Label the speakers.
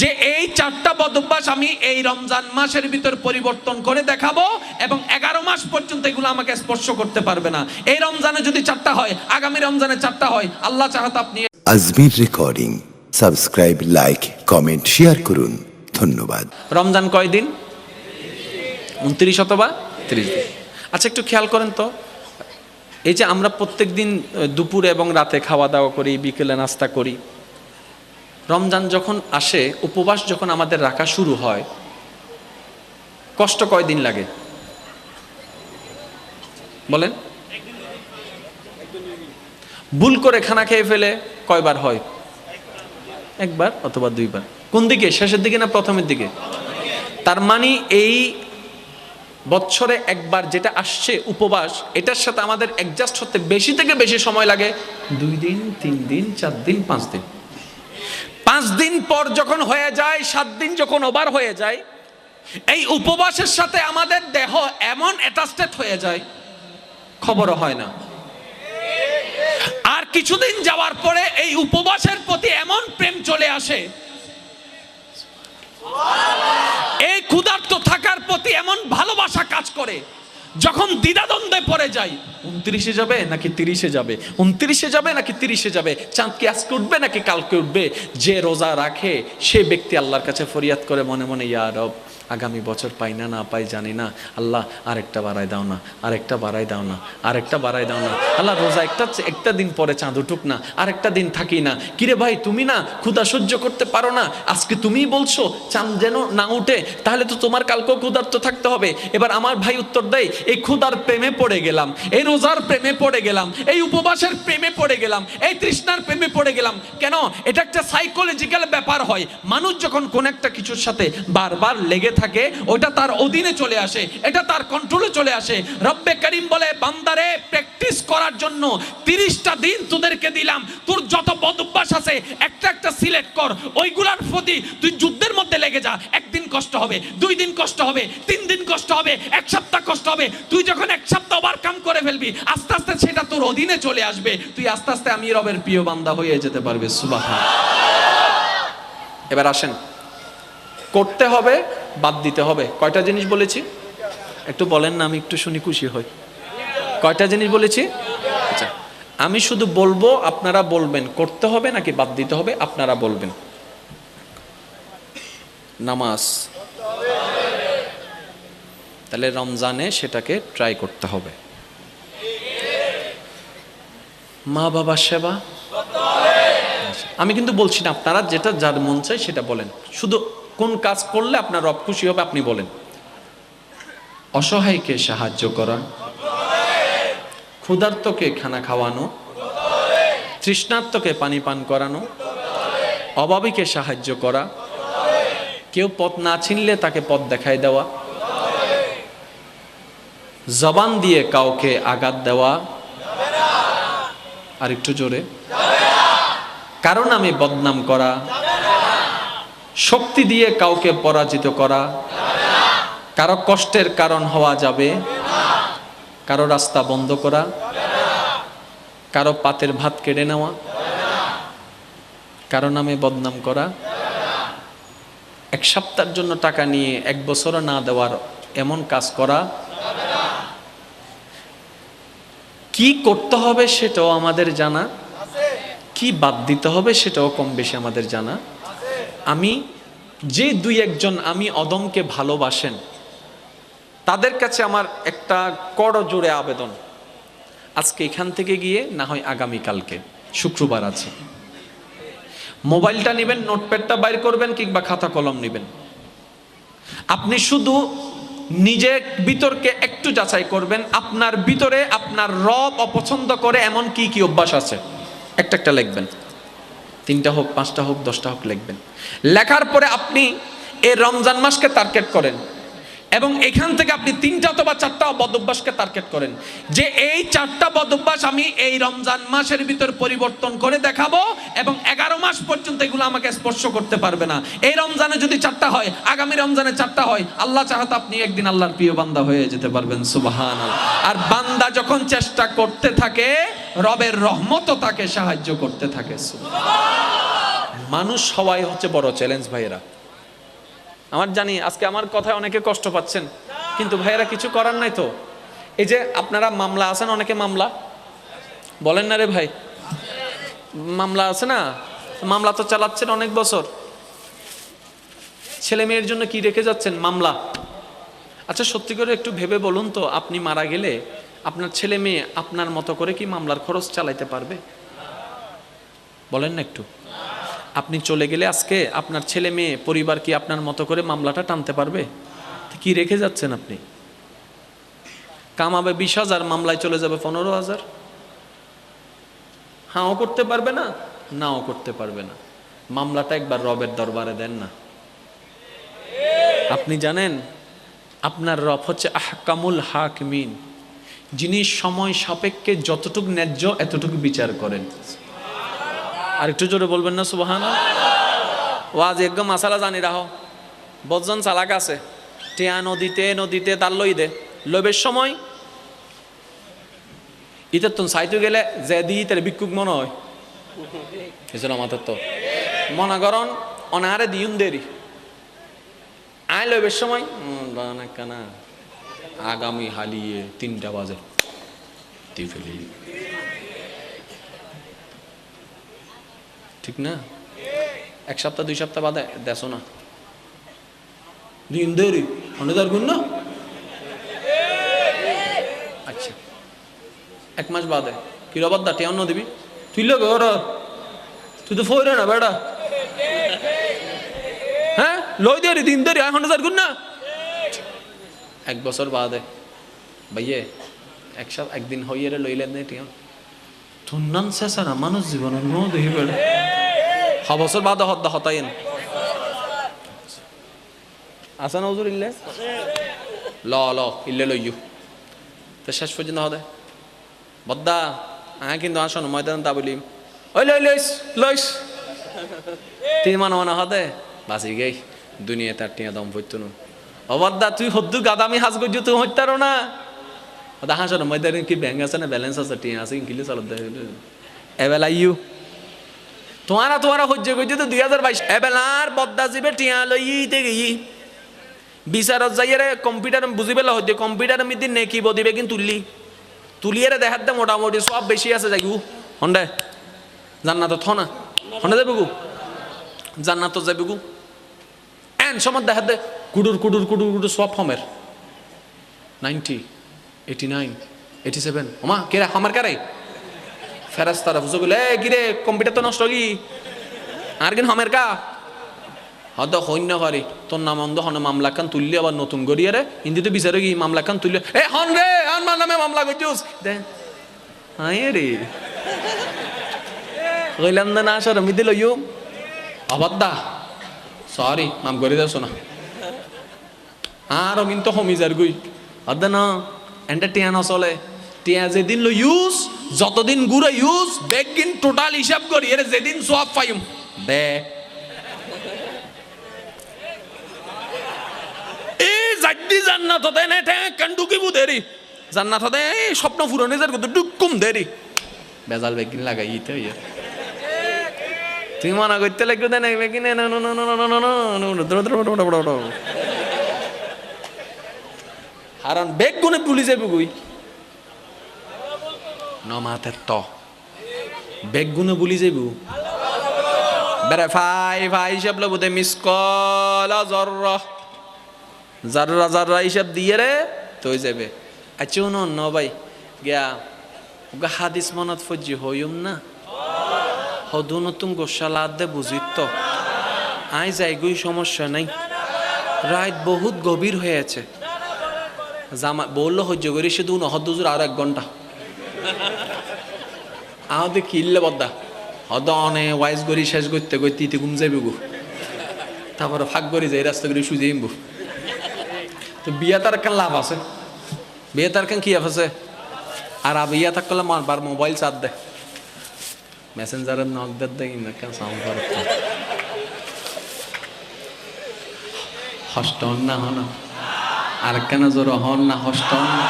Speaker 1: যে এই চারটা বদভ্যাস আমি এই রমজান মাসের ভিতর পরিবর্তন করে দেখাবো এবং এগারো মাস পর্যন্ত এগুলো আমাকে স্পর্শ করতে পারবে না। এই রমজানে যদি চারটা হয় আগামী রমজানে চারটা হয় আল্লাহ চাহাত আপনি
Speaker 2: Ajmer recording subscribe like comment share করুন। ধন্যবাদ।
Speaker 1: রমজান কয়দিন উনত্রিশ অথবা তিরিশ দিন। আচ্ছা একটু খেয়াল করেন তো। এই যে আমরা প্রত্যেক দিন দুপুরে এবং রাতে খাওয়া দাওয়া করি বিকেলে নাস্তা করি। রমজান যখন আসে, উপবাস যখন আমাদের রাখা শুরু হয়, কষ্ট কয়দিন লাগে? বলেন। ভুল করে খানা খেয়ে ফেলে কয়বার হয়? একবার অথবা দুইবার। কোন দিকে, শেষের দিকে না প্রথমের দিকে? তার মানে এই বছরে একবার যেটা আসছে, উপবাস, এটার সাথে আমাদের অ্যাডজাস্ট হতে বেশি থেকে বেশি সময় লাগে দুই দিন, তিন দিন, চার দিন, পাঁচ দিন। পাঁচ দিন পর যখন হয়ে যায়, সাত দিন যখন ওভার হয়ে যায়, এই উপবাসের সাথে আমাদের দেহ এমন অ্যাটাস্টেড হয়ে যায়, খবরও হয় না। আর কিছুদিন যাওয়ার পরে এই উপবাসের প্রতি এমন প্রেম চলে আসে, এই ক্ষুধার্ত থাকার প্রতি এমন ভালোবাসা কাজ করে যখন দ্বিধাদ্বন্দ্বে পড়ে যাই, উনত্রিশে যাবে নাকি তিরিশে যাবে? উনত্রিশে যাবে নাকি তিরিশে যাবে? চাঁদ কি আজকে উঠবে নাকি কালকে উঠবে? যে রোজা রাখে, সে ব্যক্তি আল্লাহর কাছে ফরিয়াদ করে মনে মনে, ইয়া রব আগামী বছর পাই না না পাই জানি না। আল্লাহ, আরেকটা বাড়াই দাও না, আরেকটা বাড়াই দাও না, আরেকটা বাড়াই দাও না। আল্লাহ রোজা একটা একটা দিন পরে চাঁদ উঠুক না, আরেকটা দিন থাকি না। কিরে ভাই, তুমি না ক্ষুধা সহ্য করতে পারো না। আজকে তুমিই বলছো, চাঁদ যেন না উঠে, তাহলে তো তোমার কালকেও ক্ষুধার্ত থাকতে হবে। এবার আমার ভাই উত্তর দেয়, এই ক্ষুধার প্রেমে পড়ে গেলাম, এই রোজার প্রেমে পড়ে গেলাম, এই উপবাসের প্রেমে পড়ে গেলাম, এই তৃষ্ণার প্রেমে পড়ে গেলাম। কেন? এটা একটা সাইকোলজিক্যাল ব্যাপার হয়। মানুষ যখন কোন একটা কিছুর সাথে বারবার লেগে থাকে ওটা তার অধীনে চলে আসে, এটা তার কন্ট্রোলে চলে আসে। রব্বে করিম বলে, বান্দারে প্র্যাকটিস করার জন্য তিরিশটা দিন তোদেরকে দিলাম। তোর যত বদ অভ্যাস আছে, একটা একটা সিলেক্ট কর। ওইগুলার প্রতি তুই যুদ্ধের মধ্যে লেগে যা। একদিন কষ্ট হবে, দুই দিন কষ্ট হবে, তিন দিন কষ্ট হবে, এক সপ্তাহ কষ্ট হবে। তুই যখন এক সপ্তাহ ওভারকাম করে ফেলবি, আস্তে আস্তে সেটা তোর অধীনে চলে আসবে। তুই আস্তে আস্তে আমি রবের প্রিয় বান্দা হয়ে যেতে পারবে সুবাহ এবার আসেন। করতে হবে বাদ দিতে হবে। কয়টা জিনিস বলেছি? একটু বলেন না, আমি একটু শুনি খুশি হই। কয়টা জিনিস বলেছি? আচ্ছা আমি শুধু বলব, আপনারা বলবেন, করতে হবে নাকি বাদ দিতে হবে, আপনারা বলবেন। নামাজ। তাহলে রমজানে সেটাকে ট্রাই করতে হবে। মা বাবার সেবা? আমি কিন্তু বলছি না, আপনারা যেটা যার মন চায় সেটা বলেন। শুধু কোন কাজ করলে আপনার রব খুশি হবে আপনি বলেন। অসহায়কে সাহায্য করা, ক্ষুধার্তকে খানা খাওয়ানো, তৃষ্ণার্তকে পানি পান করানো, অভাবীকে সাহায্য করা, কেউ পথ না চিনলে তাকে পথ দেখায় দেওয়া, জবান দিয়ে কাউকে আঘাত দেওয়া। আর একটু জোরে, কারণ আমি বদনাম করা শক্তি দিয়ে কাউকে পরাজিত করা। কারও কষ্টের কারণ হওয়া যাবে। কারও রাস্তা বন্ধ করা। কারও পাতের ভাত কেড়ে নেওয়া। কারও নামে বদনাম করা। এক সপ্তাহের জন্য টাকা নিয়ে এক বছরও না দেওয়ার এমন কাজ করা। কি করতে হবে সেটাও আমাদের জানা। কি বাদ দিতে হবে সেটাও কম বেশি আমাদের জানা। আমি, যে দুই একজন আমি অদমকে ভালোবাসেন, তাদের কাছে আমার একটা কড় জোরে আবেদন। আজকে এখান থেকে গিয়ে না হয় আগামীকালকে শুক্রবার আছে। মোবাইলটা নেবেন, নোটপ্যাডটা বাইর করবেন কিংবা খাতা কলম নেবেন। আপনি শুধু নিজের বিতর্কে একটু যাচাই করবেন, আপনার ভিতরে আপনার রব অপছন্দ করে এমন কি কি অভ্যাস আছে? একটা একটা লিখবেন। তিনটা হোক, পাঁচটা হোক, দশটা হোক লিখবেন। লেখার পরে আপনি এই রমজান মাসকে টার্গেট করেন এবং এখান থেকে আপনি তিনটা অথবা চারটা বদভ্যাসকে টার্গেট করেন। যে এই চারটা বদভ্যাস আমি এই রমজান মাসের ভিতর পরিবর্তন করে দেখাবো এবং এগারো মাস পর্যন্ত এগুলো আমাকে স্পর্শ করতে পারবে না। এই রমজানে যদি চারটা হয়, আগামী রমজানে চারটা হয়, আল্লাহ চাহাত আপনি একদিন আল্লাহর প্রিয় বান্দা হয়ে যেতে পারবেন সুবাহান আর বান্দা যখন চেষ্টা করতে থাকে, রবের রহমতও তাকে সাহায্য করতে থাকে সুবহান। মানুষ সবাই হচ্ছে বড় চ্যালেঞ্জ ভাইয়েরা। আমার জানি, আজকে আমার কথায় অনেকে কষ্ট পাচ্ছেন, কিন্তু ভাইয়েরা কিছু করার নাই তো। এই যে আপনারা মামলা আছেন, অনেকে মামলা। বলেন না রে ভাই। মামলা আছে না? মামলা তো চালাচ্ছেন অনেক বছর। ছেলে মেয়ের জন্য কি রেখে যাচ্ছেন? মামলা। আচ্ছা সত্যি করে একটু ভেবে বলুন তো, আপনি মারা গেলে আপনার ছেলে মেয়ে আপনার মতো করে কি মামলার খরচ চালাইতে পারবে? বলেন না একটু। আপনি চলে গেলে আজকে আপনার ছেলে মেয়ে পরিবার কি আপনার মতো করে মামলাটা টানতে পারবে? কি রেখে যাচ্ছেন আপনি? কামাবে বিশ হাজার, মামলায় চলে যাবে পনেরো হাজার। হাও করতে পারবে না, নাও করতে পারবে না। মামলাটা একবার রবের দরবারে দেন না। আপনি জানেন, আপনার রব হচ্ছে আহকামুল হাকমিন। যিনি সময় সাপেক্ষে যতটুকু ন্যায্য, এতটুকু বিচার করেন। আর একটু জোরে বলবেন না সুবাহান ওয়াজ একদম মাসালা জানি, রাহো। বজন চালাক আছে। টিয়া নদীতে নদীতে তার লই দে। লবের সময় ইতার তো সাইতে গেলে যে দি তার বিক্ষুক মনে হয়। এছাড়া আমাদের তো মনে করন, অনাহারে দিউন দেরি। আয় লবের সময়। কানা। আগামী হালিয়ে তিনটা বাজে। ফেলি ঠিক না? এক সপ্তাহ দুই সপ্তাহ বাদে দেশো না। দিন দেরি অনেদার গুণ না? আচ্ছা। এক মাস বাদে। কি রবার দা টেন দিবি? তুই লোক ওর তুই তো ফইরে না বেটা হ্যাঁ? লই দেরি দিন দেরি এখন হাজার গুণ না? এক বছর বাদে। ভাইয়ে এক সপ একদিন হইয়ে লইলেন নে টিয়া। তোর নাম শেষা না মানুষ জীবনের নো দেখি বেড়ে হ বছর বাদে হদ্দা হতাইন আছে না হুজুর ইল্লে? ল ল ইল্লে লইয়ু তো শেষ পর্যন্ত হদে বদ্দা আহ কিন্তু আসন ময়দান তা বলি ওই লই লইস লইস তিন মান মানে হদে বাসি গেই দুনিয়া তার টিয়া দম পড়তো না। অবদ্দা তুই হদ্দু গাদামি হাজ করছ তুই হইতারো না। হাসন ময়দান কি ব্যাংক আছে না ব্যালেন্স আছে টিয়া আছে কিনলে চালত এবেলা ইউ তোমারা তোমারা সহ্য করছ তো দুই হাজার বাইশ। এবেলার বদ্দা জিবে টিয়া লই ইতে গেই। বিচারত যাইয়ারে কম্পিউটার বুঝি পেলা হচ্ছে কম্পিউটার মিদি নেকিব দিবে কিন্তু তুললি তুলিয়ারে দেখার দে মোটামুটি, সব বেশি আছে যাই হন্ডে, জান্নাত থ না। হন্ডে যাবে গু জান্নাত যাবে গু এন সময় দেখার দে, কুডুর কুডুর কুডুর কুডুর সব ফমের। Ninety, eighty nine, eighty seven. ওমা, কেরা? আমার কারে? ফেরাস তারা বুঝো গেলে কিরে কম্পিউটার তো নষ্ট কি? আর কিন হমের কা? হয়তো সৈন্য করে তোর নাম অন্ধ, হন মামলা খান তুললি, আবার নতুন গড়িয়ে রে হিন্দিতে বিচারে কি, মামলা খান তুললি? এ, হন রে, হন মার নামে মামলা করছিস? দে হাই রে। কইলাম না না, সর, আমি দিল, ইউ? অবাদ্দা সরি মাম করে দেছো না আর কিন্তু হমিজার গুই অদ্দা না এন্টা টিয়া নচলে টিয়া যেদিন লো ইউজ যতদিন গুড়ো ইউজ ব্যাগ কিন টোটাল হিসাব করি এর যেদিন সব পাইম দে এই জাড্ডি জান্নাত নে না ঠ্যাং কান্ডুকি বুদেরি জান্নাত হতে এই স্বপ্ন পূরণে যার কত ডুকুম দেরি বেজাল ব্যাগ কিন লাগাই ইতে হইয়া তুমি মনে করতে লাগবে না নেবে কিনে হারণ বেগ গুনে পুলিশে বুগুই নমাতের ত বেগ গুনে বুলি যাইব। বেড়ে ফাই ফাই হিসাব লব দে মিস কলা জর্র। জাররা হিসাব দিয়ে রে, তৈ যাবে আচ্ছা ন ন ভাই, গিয়া ওগা হাদিস মনত ফজি হইম না? হদু নতুন গোসালা দে বুঝিত। তো আই যাই গুই সমস্যা নাই। রাত বহুত গভীর হয়েছে জামা বলল সহ্য করি শুধু নহদ দুজুর আর এক ঘণ্টা। আহতে কিনলে বদ্দা হদ অনে ওয়াইজ করি, শেষ করতে করতে ইতে ঘুম যাইব গো। তারপরে ফাঁক করি যাই, রাস্তা করে সুজে ইমবো তো বিয়া তার কেন লাভ আছে? বিয়া তার কেন কি লাভ আছে? আর বিয়া থাকলে বার মোবাইল চার দেয় মেসেঞ্জারের নক দেয় না, কেন সাউন্ড হস্টন না হন। আর কেন জোর হন না হস্টন না।